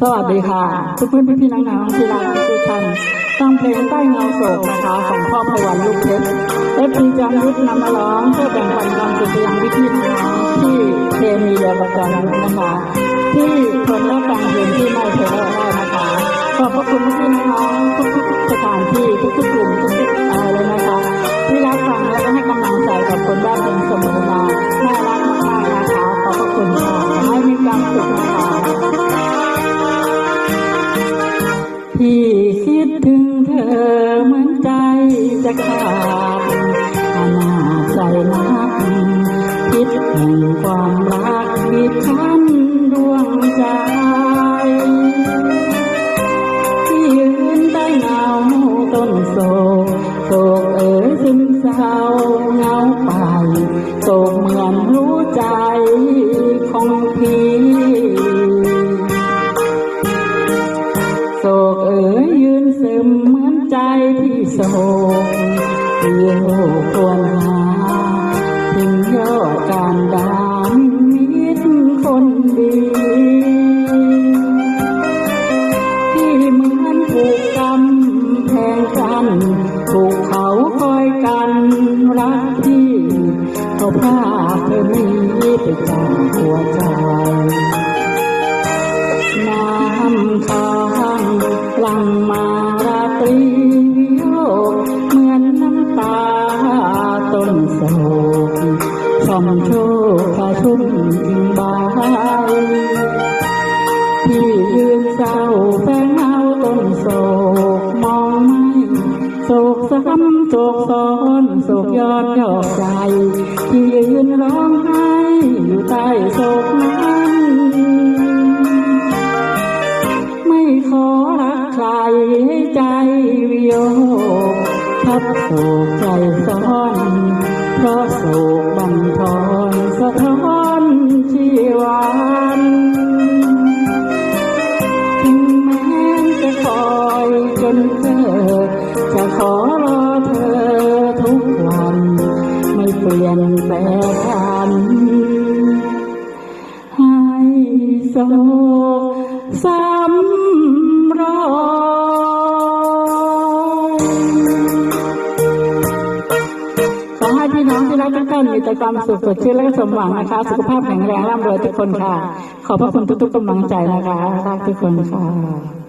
สวัสดีค่ะ ทุกเพื่อนพี่ๆน้องๆที่รักทุกท่านฟังเพลงใต้เงาโศกนะคะของพ่อพวันลูกเพชรเอฟพีจอมยุทธนำมาร้องเพื่อแบ่งปันความสุขยังพี่ๆน้องที่เคมีเรือประจำนะคะ ที่คนรับฟังเพลงที่มา พี่คิดถึงเธอเหมือนใจจะขาดอนาใจนักคิดแห่งความรักบีบคั้น ที่โศกเพียงโลกควรหาทิ้งยอดการดานมิตรคนดีที่เหมือนถูกกำแพงกันถูกเขาคอยกันรักที่เขาพาเธอหนีไปจากหัวใจ โศกช่ำโชคพาชุ่มบายที่ยืนเศร้าแฝงเงาต้นโศกมองไม่โศกซ้ำโศกซ้อนโศกยอดยอกใจ ที่ยืนร้องไห้อยู่ใต้โศกนั้นไม่ขอรักใครให้ใจวิโยับโศกใจซ้อน เพราะโศกบันทอนสะท้อนชีวันถึงแม้จะคอยจนเธอ จะขอรอเธอทุกวัน ไม่เปลี่ยนแปลงให้โศกซ้ำ ให้พี่น้องที่รักทุกท่านมีแต่ความสุขสดชื่นและสมหวังนะคะ สุขภาพแข็งแรงร่ำรวยทุกคนค่ะ ขอบพระคุณทุกๆกำลังใจนะคะรักทุกคนค่ะ